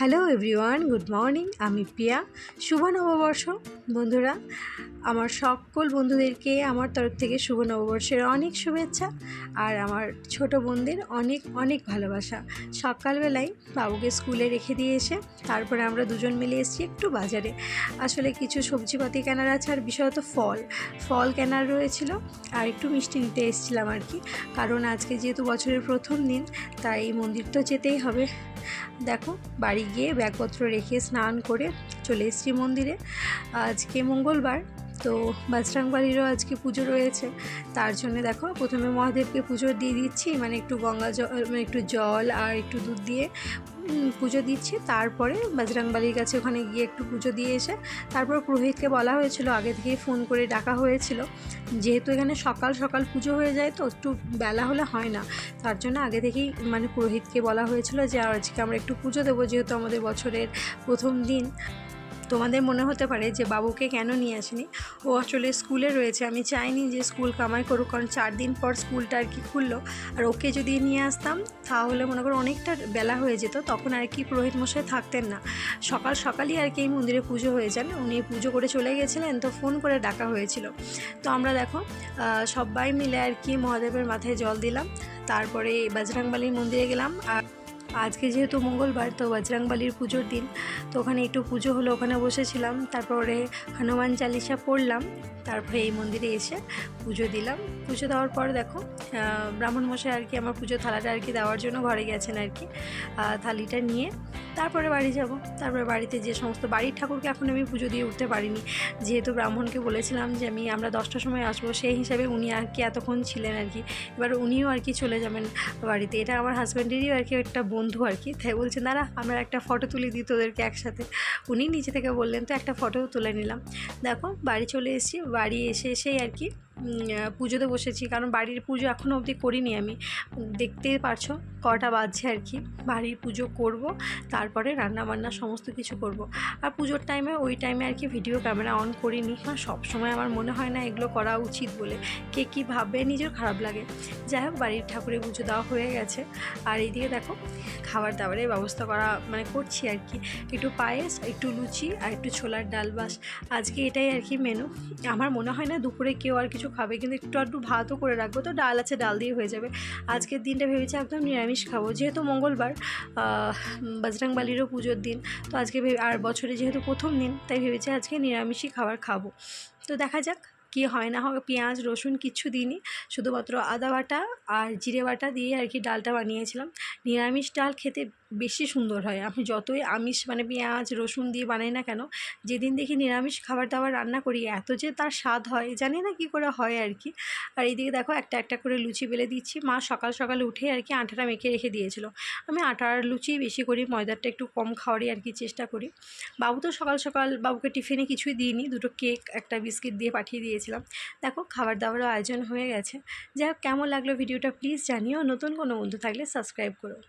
Hello everyone, good morning. আমি পিয়া শুভ নববর্ষ, বন্ধুরা। আমার সকল বন্ধুদেরকে আমার তরফ থেকে শুভ নববর্ষের অনেক শুভেচ্ছা আর আমার ছোট বোনদের অনেক অনেক ভালোবাসা। সকালবেলায় বাবুকে স্কুলে রেখে দিয়ে এসে তারপরে আমরা দুজন মিলে এসেছি একটু বাজারে। আসলে কিছু সবজিপাতি কেনার আছে আর বিশেষত ফল। ফল কেনার রয়েছিল আর একটু মিষ্টি নিতে এসেছিলাম আর কি। কারণ আজকে যেহেতু বছরের প্রথম দিন, তাই মন্দির তো যেতেই হবে। দেখো বাড়ি গিয়ে ব্যাগপত্র রেখে স্নান করে চলে এসছি মন্দিরে। আজকে মঙ্গলবার তো বাজরাংবাড়িরও আজকে পুজো রয়েছে। তার জন্য দেখো, প্রথমে মহাদেবকে পুজো দিয়ে দিচ্ছি মানে একটু গঙ্গা জল মানে একটু জল আর একটু দুধ দিয়ে পুজো দিচ্ছি। তারপরে বাজরাংবালির কাছে ওখানে গিয়ে একটু পুজো দিয়ে এসে, তারপর পুরোহিতকে বলা হয়েছিল, আগে থেকেই ফোন করে ডাকা হয়েছিল। যেহেতু এখানে সকাল সকাল পুজো হয়ে যায়, তো একটু বেলা হলে হয় না। তার জন্য আগে থেকেই মানে পুরোহিতকে বলা হয়েছিল যে, আজকে আমরা একটু পুজো দেবো, যেহেতু আমাদের বছরের প্রথম দিন। তোমাদের মনে হতে পারে যে বাবুকে কেন নিয়ে আসেনি? ও আসলে স্কুলে রয়েছে, আমি চাইনি যে স্কুল কামাই করুক, কারণ চার দিন পর স্কুলটা আর কি খুললো। আর ওকে যদি নিয়ে আসতাম, তাহলে মনে করো অনেকটা বেলা হয়ে যেত, তখন আর কি পুরোহিত মশাই থাকতেন না। সকাল সকালই আর কি এই মন্দিরে পুজো হয়ে যান উনি পুজো করে চলে গেছিলেন, তো ফোন করে ডাকা হয়েছিল। তো আমরা দেখো সবাই মিলে আর কি মহাদেবের মাথায় জল দিলাম, তারপরে বাজরাংবালির মন্দিরে গেলাম, আর আজকে যেহেতু মঙ্গলবার, তো বজরাংবালির পুজোর দিন, তো ওখানে একটু পুজো হলো, ওখানে বসেছিলাম, তারপরে হনুমান চালিসা পড়লাম, তারপরে এই মন্দিরে এসে পুজো দিলাম। পুজো দেওয়ার পর দেখো ব্রাহ্মণ মশাই আর কি আমার পুজো থালাটা আর কি দেওয়ার জন্য ঘরে গেছেন আর কি থালিটা নিয়ে। তারপরে বাড়ি যাব, তারপরে বাড়িতে যে সমস্ত বাড়ির ঠাকুরকে এখন আমি পুজো দিয়ে উঠতে পারিনি, যেহেতু ব্রাহ্মণকে বলেছিলাম যে আমি, আমরা দশটার সময় আসব, সেই হিসাবে উনি আর কি এতক্ষণ ছিলেন আর কি, এবার উনিও আর কি চলে যাবেন বাড়িতে। এটা আমার হাজব্যান্ডেরই আর কি একটা বন্ধু আর কি। তাই বলছে দাঁড়া আমরা একটা ফটো তুলে দিই তোদেরকে একসাথে। উনি নিজে থেকে বললেন, তো একটা ফটো তুলে নিলাম। দেখো, বাড়ি চলে এসেছি। বাড়ি এসে এসেই আর কি পুজোতে বসেছি, কারণ বাড়ির পুজো এখনও অবধি করিনি আমি। দেখতেই পারছ, কটা বাজছে আর কি। বাড়ির পুজো করব, তারপরে রান্না বান্না সমস্ত কিছু করব। আর পুজোর টাইমে ওই টাইমে আর কি ভিডিও ক্যামেরা অন করিনি। কারণ সবসময় আমার মনে হয় না এগুলো করা উচিত বলে। কে কী ভাববে নিজের খারাপ লাগে। যাই হোক, বাড়ির ঠাকুরের পুজো দেওয়া হয়ে গেছে। আর এইদিকে দেখো, খাবার দাবারের ব্যবস্থা করা মানে করছি আর কি। একটু পায়েস, একটু লুচি, আর একটু ছোলার ডাল বাস। আজকে এটাই আর কি মেনু আমার মনে হয় না দুপুরে কেউ আর কিছু খাবে, কিন্তু একটু একটু ভাতও করে রাখব। তো ডাল আছে, ডাল দিয়ে হয়ে যাবে। আজকের দিনটা ভেবেছি একদম নিরামিষ খাব। যেহেতু মঙ্গলবার বজরংবালিরও পুজোর দিন, তো আজকে আর বছরে যেহেতু প্রথম দিন, তাই ভেবেছি আজকে নিরামিষই খাবার খাব। তো দেখা যাক কী হয় না হবে পেঁয়াজ, রসুন কিচ্ছু দিইনি, শুধুমাত্র আদা বাটা আর জিরে বাটা দিয়ে আর কি ডালটা বানিয়েছিলাম। নিরামিষ ডাল খেতে বেশি সুন্দর হয়। আমি যতই আমিষ মানে পেঁয়াজ, রসুন দিয়ে বানাই না কেন, যেদিন দেখি নিরামিষ খাবার দাবার রান্না করি, এত যে তার স্বাদ হয়, জানি না কী করে হয় আর কি। আর এইদিকে দেখো একটা একটা করে লুচি বেলে দিচ্ছি। মা সকাল সকাল উঠে আর কি আটাটা মেখে রেখে দিয়েছিল। আমি আটার লুচি বেশি করি, ময়দারটা একটু কম খাওয়ারই আর কি চেষ্টা করি। বাবু তো সকাল সকাল বাবুকে টিফিনে কিছুই দিইনি, দুটো কেক, একটা বিস্কিট দিয়ে পাঠিয়ে দিয়েছিলাম। দেখো খাবার দাবারও আয়োজন হয়ে গেছে। যাই হোক, কেমন লাগল ভিডিওটা প্লিজ জানিও। নতুন কোনো বন্ধু থাকলে সাবস্ক্রাইব করো।